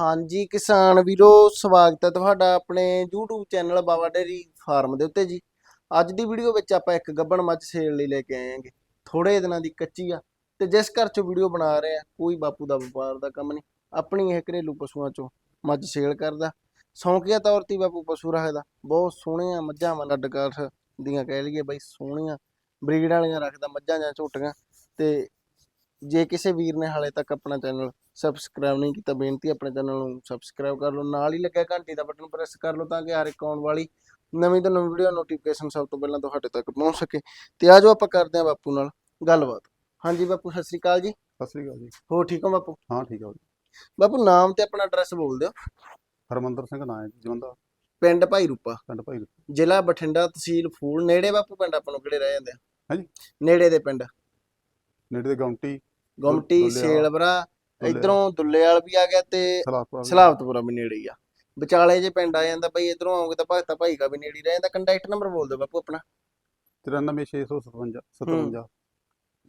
ਹਾਂਜੀ, ਕਿਸਾਨ ਵੀਰੋ, ਸਵਾਗਤ ਹੈ ਤੁਹਾਡਾ ਆਪਣੇ YouTube channel Baba dairy farm ਦੇ ਉੱਤੇ ਜੀ। ਅੱਜ ਦੀ ਵੀਡੀਓ ਵਿੱਚ ਆਪਾਂ ਇੱਕ ਗੱਬਣ ਮੱਝ ਸੇਲ ਲਈ ਲੈ ਕੇ ਆਏ ਹਾਂਗੇ। ਥੋੜੇ ਦਿਨਾਂ ਦੀ ਕੱਚੀ ਆ ਤੇ ਜਿਸ ਘਰ ਚੋਂ ਵੀਡੀਓ ਬਣਾ ਰਹੇ ਆ, ਕੋਈ ਬਾਪੂ ਦਾ ਵਪਾਰ ਦਾ ਕੰਮ ਨਹੀਂ। ਆਪਣੀ ਇਹ ਘਰੇਲੂ ਪਸ਼ੂਆਂ ਚੋਂ ਮੱਝ ਸੇਲ ਕਰਦਾ। ਸ਼ੌਂਕੀਆ ਤੌਰ ਤੇ ਬਾਪੂ ਪਸ਼ੂ ਰੱਖਦਾ। ਬਹੁਤ ਸੋਹਣੀਆਂ ਮੱਝਾਂ ਵਾਂ ਲੱਡ ਕਾਠ ਦੀਆਂ ਕਹਿ ਲਈਏ ਬਈ, ਸੋਹਣੀਆਂ ਬਰੀਡ ਵਾਲੀਆਂ ਰੱਖਦਾ ਮੱਝਾਂ ਜਾਂ ਝੋਟੀਆਂ। ਤੇ ਜੇ ਕਿਸੇ ਵੀਰ ਨੇ ਹਾਲੇ ਤੱਕ ਆਪਣਾ ਚੈਨਲ ਸਬਸਕ੍ਰਾਈਬ ਨਹੀਂ ਕੀਤਾ ਬੇਨਤੀ ਹੈ ਆਪਣੇ ਚੈਨਲ ਨੂੰ ਸਬਸਕ੍ਰਾਈਬ ਕਰ ਲਓ। ਨਾਲ ਹੀ ਲੱਗਿਆ ਘੰਟੀ ਦਾ ਬਟਨ ਪ੍ਰੈਸ ਕਰ ਲਓ ਤਾਂ ਕਿ ਹਰ ਇੱਕ ਆਉਣ ਵਾਲੀ ਨਵੀਂ ਤੋਂ ਨਵੀਂ ਵੀਡੀਓ ਨੋਟੀਫਿਕੇਸ਼ਨ ਸਭ ਤੋਂ ਪਹਿਲਾਂ ਤੁਹਾਡੇ ਤੱਕ ਪਹੁੰਚ ਸਕੇ। ਤੇ ਆਜੋ ਆਪਾਂ ਕਰਦੇ ਹਾਂ ਬਾਪੂ ਨਾਲ ਗੱਲਬਾਤ। ਹਾਂਜੀ ਬਾਪੂ ਸਤਿ ਸ੍ਰੀ ਅਕਾਲ ਜੀ। ਸਤਿ ਸ੍ਰੀ ਅਕਾਲ ਜੀ। ਹੋ ਠੀਕ ਹੋ ਬਾਪੂ? ਹਾਂ ਠੀਕ ਜੀ। ਬਾਪੂ ਨਾਮ ਤੇ ਆਪਣਾ ਐਡਰੈਸ ਬੋਲ ਦਿਓ। ਹਰਮੰਦਰ ਸਿੰਘ ਨਾਂ ਹੈ ਜੀ ਜਵੰਦਾ ਪਿੰਡ ਭਾਈ ਰੂਪਾ। ਪਿੰਡ ਭਾਈ ਜ਼ਿਲ੍ਹਾ ਬਠਿੰਡਾ ਤਹਿਸੀਲ ਫੂਲ। ਨੇੜੇ ਬਾਪੂ ਪਿੰਡ ਆਪਾਂ ਨੂੰ ਕਿਹੜੇ ਰਹਿ ਜਾਂਦੇ ਆ? ਹਾਂਜੀ। ਨੇੜੇ ਦੇ ਪਿੰਡ। ਨੇੜੇ ਦੇ ਗੌਂਟੀ ਗੁਮਟੀ ਸੇਲਵਰਾ। ਇਧਰੋਂ ਦੁੱਲੇਵਾਲ ਵੀ ਆ ਗਿਆ ਤੇ ਸਲਾਵਤਪੁਰਾ ਵੀ ਨੇੜੇ ਹੀ ਆ। ਵਿਚਾਲੇ ਜੇ ਪਿੰਡ ਆ ਜਾਂਦਾ ਬਈ ਇਧਰੋਂ ਆਉਂਗੇ ਤਾਂ ਭਗਤਾ ਭਾਈ ਕਾ ਵੀ ਨੇੜੇ ਰਹਿ ਜਾਂਦਾ। ਕੰਟੈਕਟ ਨੰਬਰ ਬੋਲ ਦਿਓ ਬਾਪੂ ਆਪਣਾ। 94657 57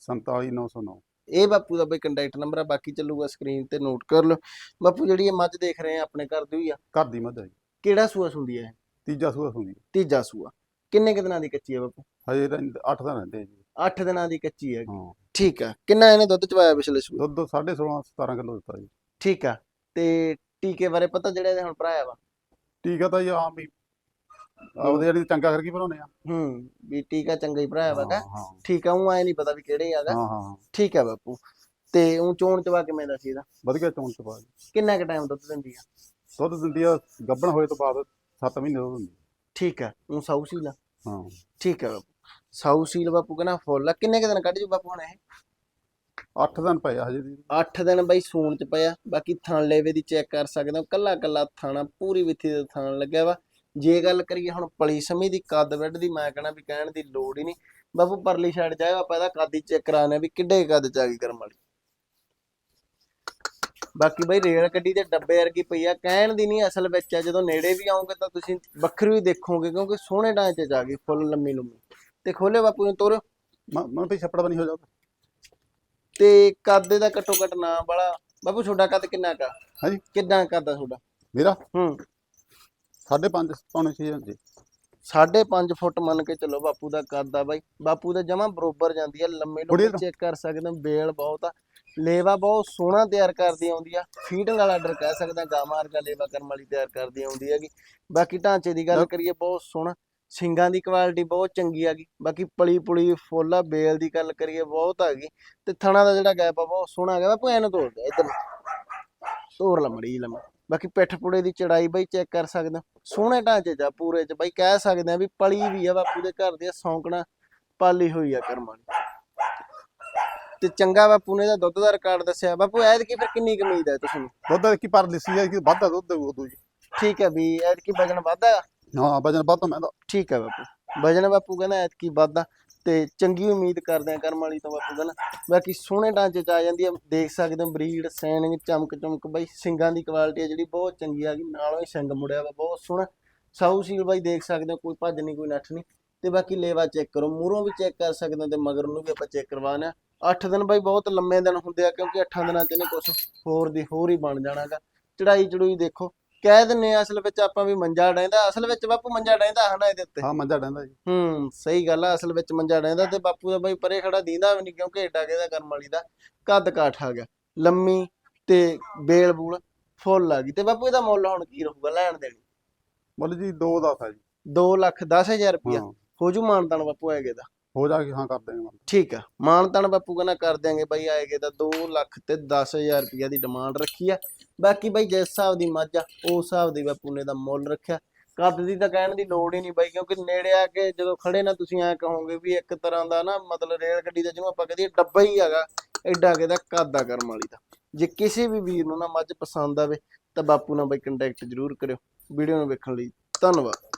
47909 ਇਹ ਬਾਪੂ ਦਾ ਬਈ ਕੰਟੈਕਟ ਨੰਬਰ ਆ ਬਾਕੀ ਚੱਲੂਗਾ ਸਕਰੀਨ ਤੇ ਨੋਟ ਕਰ ਲਓ। ਬਾਪੂ ਜਿਹੜੀ ਇਹ ਮੱਝ ਦੇਖ ਰਹੇ ਆ ਆਪਣੇ ਘਰ ਦੀ ਹੋਈ ਆ। ਘਰ ਦੀ ਮੱਝ ਹੈ ਜੀ। ਕਿਹੜਾ ਸੂਆ ਸੁੰਦੀ ਇਹ? ਤੀਜਾ ਸੂਆ ਹੁੰਦੀ ਤੀਜਾ ਸੂਆ। ਕਿੰਨੇ ਕੁ ਦਿਨਾਂ ਦੀ ਕੱਚੀ ਹੈ ਬਾਪੂ? ਹਜੇ 8 ਦਿਨ ਰਹਿੰਦੇ ਆ ਜੀ। 8 ਦਿਨਾਂ ਦੀ ਕੱਚੀ ਹੈ ਹਾਂ। ਠੀਕ ਆ। ਕਿੰਨਾ ਇਹਨੇ ਦੁੱਧ ਚਵਾਇਆ ਪਿਛਲੇ ਸੂਏ? ਦੁੱਧ 16.5 17 ਕਿਲੋ ਦਿੱਤਾ ਜੀ। ਠੀਕ ਆ। ਤੇ ਟੀਕੇ ਬਾਰੇ ਪਤਾ ਜਿਹੜੇ ਹੁਣ ਭਰਾਇਆ ਵਾ? ਟੀਕਾ ਤਾਂ ਜੀ ਆਮ ਵੀ ਆਪਦੇ ਜਿਹੜੀ ਚੰਗਾ ਕਰਕੇ ਬਣਾਉਣੇ ਆ। ਹੂੰ ਵੀ ਟੀਕਾ ਚੰਗਾ ਹੀ ਭਰਾਇਆ ਵਾ ਹਾਂ ਕਾ। ਹਾਂ। ਠੀਕ ਆ ਉਹ ਐ ਨਹੀਂ ਪਤਾ ਵੀ ਕਿਹੜੇ ਆਗਾ ਹਾਂ ਹਾਂ ਠੀਕ ਆ ਬਾਪੂ। ਤੇ ਉਹ ਚੋਣ ਚਵਾ ਕਿਵੇਂ ਦਾ ਸੀ ਇਹਦਾ? ਵਧੀਆ ਚੋਣ ਚ ਬਾਅਦ ਕਿੰਨਾ ਕੁ ਟਾਈਮ ਦੁੱਧ ਦਿੰਦੀ ਆ? ਦੁੱਧ ਦਿੰਦੀ ਆ ਗੱਭਣ ਹੋਏ ਤੋਂ ਬਾਅਦ 7 ਮਹੀਨੇ ਦੁੱਧ ਦਿੰਦੀ ਠੀਕ ਆ ਉਹ ਸਾਊ ਸੀਲ। ਹਾਂ। ਠੀਕ ਆ ਬਾਪੂ। ਸਾਊ ਸੀਲ ਬਾਪੂ ਕਹਿੰਦਾ ਫੁੱਲ ਆ। ਕਿੰਨੇ ਕੁ ਦਿਨ ਕੱਢ ਜੂ ਬਾਪੂ ਹੁਣ ਇਹ? 8 ਦਿਨ ਪਏ ਆ ਹਜੇ ਦੀ 8 ਦਿਨ ਬਈ ਸੂਣ ਚ ਪਿਆ ਬਾਕੀ ਥਣ ਲੇਵੇ ਦੀ ਚੈੱਕ ਕਰ ਸਕਦੇ ਹੋ। ਕੱਲਾ ਕੱਲਾ ਥਾਣਾ ਪੂਰੀ ਵਿੱਥੀ ਦਾ ਥਣ ਲੱਗਿਆ ਵਾ। ਜੇ ਗੱਲ ਕਰੀਏ ਹੁਣ ਪਲੀ ਸਮੀ ਦੀ ਕੱਦ ਵੱਡ ਦੀ ਮੈਂ ਕਹਣਾ ਵੀ ਕਹਿਣ ਦੀ ਲੋੜ ਹੀ ਨਹੀਂ। ਬਾਪੂ ਪਰਲੀ ਸਾਈਡ ਜਾਏ ਆਪਾਂ ਇਹਦਾ ਕੱਦ ਹੀ ਚੈੱਕ ਕਰਾਣੇ ਵੀ ਕਿੱਡੇ ਕੱਦ ਚ ਆ ਗਈ ਕਰਮ ਵਾਲੀ। ਬਾਕੀ ਬਈ ਰੇਲ ਗੱਡੀ ਦੇ ਡੱਬੇ ਵਰਗੀ ਪਈ ਆ। ਕਹਿਣ ਦੀ ਨਹੀਂ ਅਸਲ ਵਿੱਚ ਆ ਜਦੋਂ ਨੇੜੇ ਵੀ ਆਓਗੇ ਤਾਂ ਤੁਸੀਂ ਵੱਖਰੀ ਹੀ ਦੇਖੋਗੇ ਕਿਉਂਕਿ ਸੋਹਣੇ ਢਾਂਚੇ ਚ ਆ ਗਈ ਫੁੱਲ ਲੰਮੀ ਲੰਮੀ ਤੇ ਖੋਲੇ ਬਾਪੂ ਨੂੰ ਤੋਰੋ। ਮੈਂ ਮੈਂ ਵੀ ਛੱਪੜ ਬਣੀ ਹੋ ਜਾਊਗਾ। ਤੇ ਕੱਦ ਦਾ ਘੱਟੋ ਘੱਟ ਨਾ ਵਾਲਾ ਬਾਪੂ ਤੁਹਾਡਾ ਕੱਦ ਕਿੰਨਾ ਕਾ ਹਾਂਜੀ। ਕਿੰਨਾ ਕੱਦ ਆ ਤੁਹਾਡਾ? ਮੇਰਾ? ਹੂੰ। 5.5 ਪੌਣੇ 6 ਇੰਚ। ਸਾਢੇ 5 ਫੁੱਟ ਮੰਨ ਕੇ ਚੱਲੋ ਬਾਪੂ ਦਾ ਕੱਦ ਆ ਬਾਈ। ਬਾਪੂ ਦਾ ਜਮਾ ਬਰੋਬਰ ਜਾਂਦੀ ਆ ਲੰਮੇ ਨੂੰ ਚੈੱਕ ਕਰ ਸਕਦੇ ਹੋ ਬੇਲ ਬਹੁਤ ਆ। ਲੇਵਾ ਬਹੁਤ ਸੋਹਣਾ ਤਿਆਰ ਕਰਦੀ ਆਉਂਦੀ ਆ। ਫੀਡਿੰਗ ਵਾਲਾ ਆਰਡਰ ਕਹਿ ਸਕਦਾ ਗਾਂ ਮਾਰਗਾ ਲੇਵਾ ਕਰਮ ਵਾਲੀ ਤਿਆਰ ਕਰਦੀ ਆਉਂਦੀ ਹੈਗੀ। ਬਾਕੀ ਢਾਂਚੇ ਦੀ ਗੱਲ। ਕਰੀਏ ਬਹੁਤ ਸੋਹਣਾ। ਸਿੰਗਾਂ ਦੀ ਕੁਆਲਿਟੀ ਬਹੁਤ ਚੰਗੀ ਹੈਗੀ ਬਾਕੀ ਪਲੀ ਪੁਲੀ ਫੁੱਲ ਆ ਬੇਲ ਦੀ ਗੱਲ ਕਰੀਏ ਬਹੁਤ ਹੈਗੀ ਤੇ ਥਣਾ ਦਾ ਜਿਹੜਾ ਗੈਪ ਆ ਬਹੁਤ ਸੋਹਣਾ ਹੈਗਾ ਬਾਪੂ ਐਨੂੰ ਤੋੜ ਦੇ ਇੱਧਰ। ਤੋੜ ਲਾ ਮੜੀ ਲੰਮਾ ਬਾਕੀ ਪਿੱਠ ਪੁੜੇ ਦੀ ਚੜਾਈ ਬਈ ਚੈੱਕ ਕਰ ਸਕਦੇ ਸੋਹਣੇ ਢਾਂਚੇ ਆ ਪੂਰੇ ਚ ਬਈ ਕਹਿ ਸਕਦੇ ਆ ਵੀ ਪਲੀ ਵੀ ਆ ਬਾਪੂ ਦੇ ਘਰ ਦੀ ਸੌਂਕਣਾ ਪਾਲੀ ਹੋਈ ਆ ਕਰਮਾਂ ਦੀ ਤੇ ਚੰਗਾ ਬਾਪੂ ਨੇ ਦਾ ਦੁੱਧ ਦਾ ਰਿਕਾਰਡ ਦੱਸਿਆ ਬਾਪੂ ਐਦ ਕੀ ਫਿਰ ਕਿੰਨੀ ਕੁ ਉਮੀਦ ਹੈ ਤੁਸੀਂ? ਦੁੱਧ ਕੀ ਪਰ ਲਿਸੀ ਹੈ ਕਿ ਵਾਧਾ ਦੁੱਧ ਉਦੋਂ ਜੀ। ਠੀਕ ਹੈ ਵੀ ਐਦ ਕੀ ਵਜਨ ਵਾਧਾ ਹਾਂ ਵਜਨ ਵੱਧ ਮੈਂ ਠੀਕ ਹੈ ਬਾਪੂ। ਵਜਨ ਬਾਪੂ ਕਹਿੰਦਾ ਐਦ ਕੀ ਤੇ ਚੰਗੀ ਉਮੀਦ ਕਰਦੇ ਆ ਕਰਮ ਵਾਲੀ ਤੋਂ ਬਾਪੂ ਕਹਿੰਦਾ। ਬਾਕੀ ਸੋਹਣੇ ਢਾਂਚੇ ਚ ਆ ਜਾਂਦੀ ਆ, ਦੇਖ ਸਕਦੇ ਹੋ ਬਰੀਡ ਸੈਨਿੰਗ ਚਮਕ ਚਮਕ, ਬਾਈ ਸਿੰਗਾਂ ਦੀ ਕੁਆਲਿਟੀ ਆ ਜਿਹੜੀ ਬਹੁਤ ਚੰਗੀ ਆ ਗਈ, ਨਾਲੋਂ ਹੀ ਸਿੰਗ ਮੁੜਿਆ ਵਾ, ਬਹੁਤ ਸੋਹਣਾ। ਸਾਊ ਸੀਲ ਬਾਈ ਦੇਖ ਸਕਦੇ ਹੋ, ਕੋਈ ਭੱਜ ਨਹੀਂ, ਕੋਈ ਨੱਠ ਨਹੀਂ। ਤੇ ਬਾਕੀ ਲੇਵਾ ਚੈੱਕ ਕਰੋ, ਮੂਹਰੋਂ ਵੀ ਚੈੱਕ ਕਰ ਸਕਦੇ ਹੋ ਤੇ ਮਗਰ ਨੂੰ ਵੀ ਆਪਾਂ ਚੈੱਕ ਕਰਵਾਉਣਾ। 8 ਦਿਨ ਬਾਈ ਬਹੁਤ ਲੰਮੇ ਦਿਨ ਹੁੰਦੇ ਆ, ਕਿਉਂਕਿ 8 ਦਿਨਾਂ ਤੇ ਇਹਨੇ ਕੁਝ ਹੋਰ ਦੀ ਹੋਰ ਹੀ ਬਣ ਜਾਣਾਗਾ। ਚੜਾਈ ਚੜੂਈ ਦੇਖੋ ਕਹਿ ਦਿੰਨੇ ਆ ਅਸਲ ਵਿੱਚ ਆਪਾਂ ਵੀ ਮੰਜਾ ਡੈਂਦਾ ਅਸਲ ਵਿੱਚ ਬਾਪੂ ਮੰਜਾ ਡੈਂਦਾ ਹਨਾ ਇਹਦੇ ਉੱਤੇ? ਹਾਂ ਮੰਜਾ ਡੰਦਾ ਜੀ। ਹੂੰ ਸਹੀ ਗੱਲ ਆ ਅਸਲ ਵਿੱਚ ਮੰਜਾ ਡੈਂਦਾ ਤੇ ਬਾਪੂ ਦਾ ਬਾਈ ਪਰੇ ਖੜਾ ਦੀਂਦਾ ਵੀ ਨਹੀਂ ਕਿਉਂਕਿ ਏਡਾ ਕਿਹਦਾ ਕਰਮ ਵਾਲੀ ਦਾ। ਕੱਦ ਕਾਠ ਆ ਗਿਆ ਲੰਮੀ ਤੇ ਬੇਲ ਬੂਲ ਫੁੱਲ ਆ ਗਈ ਤੇ ਬਾਪੂ ਇਹਦਾ ਮੁੱਲ ਹੁਣ ਕੀ ਰਹੂਗਾ ਲੈਣ ਦੇਣੀ? ਮੁੱਲ ਜੀ 2 ਦਾ ਹੈ ਜੀ। 2 ਲੱਖ 10000 ਰੁਪਇਆ ਹਾਂ। ਜੂ ਮਾਨਤਾਨ ਬਾਪੂ ਆਏਗੇ ਦਾ ਹੋ ਜਾ ਕੇ ਹਾਂ ਕਰ ਦੇਂਗੇ ਮੁੱਲ। ਠੀਕ ਆ। ਮਾਨਤਾਨ ਬਾਪੂ ਕਹਿੰਦਾ ਕਰ ਦਿਆਂਗੇ ਬਾਈ ਆਏਗੇ ਤਾਂ 2 ਲੱਖ ਤੇ 10000 ਰੁਪਇਆ ਦੀ ਡਿਮਾਂਡ ਰੱਖੀ ਆ। ਬਾਕੀ ਬਾਈ ਜਿਸ ਹਿਸਾਬ ਦੀ ਮੱਝ ਆ, ਉਸ ਹਿਸਾਬ ਦੀ ਬਾਪੂ ਨੇ ਦਾ ਮੁੱਲ ਰੱਖਿਆ। ਕੱਦ ਦੀ ਤਾਂ ਕਹਿਣ ਦੀ ਲੋੜ ਹੀ ਨਹੀਂ ਬਾਈ, ਕਿਉਂਕਿ ਨੇੜੇ ਆ ਕੇ ਜਦੋਂ ਖੜੇ ਨਾ ਤੁਸੀਂ ਐ ਕਹੋਗੇ ਵੀ ਇੱਕ ਤਰ੍ਹਾਂ ਦਾ ਨਾ ਮਤਲਬ ਰੇਲ ਗੱਡੀ ਦਾ ਜਿਹਨੂੰ ਆਪਾਂ ਕਹਦੇ ਡੱਬਾ ਹੀ ਹੈਗਾ, ਐਡਾ ਕਿਦਾ ਕਾਦਾ ਆ ਕਰਮ ਵਾਲੀ ਦਾ। ਜੇ ਕਿਸੇ ਵੀ ਵੀਰ ਨੂੰ ਨਾ ਮੱਝ ਪਸੰਦ ਆਵੇ, ਤਾਂ ਬਾਪੂ ਨਾਲ ਬਾਈ ਕੰਟੈਕਟ ਜ਼ਰੂਰ ਕਰਿਓ। ਵੀਡੀਓ ਨੂੰ ਵੇਖਣ ਲਈ ਧੰਨਵਾਦ।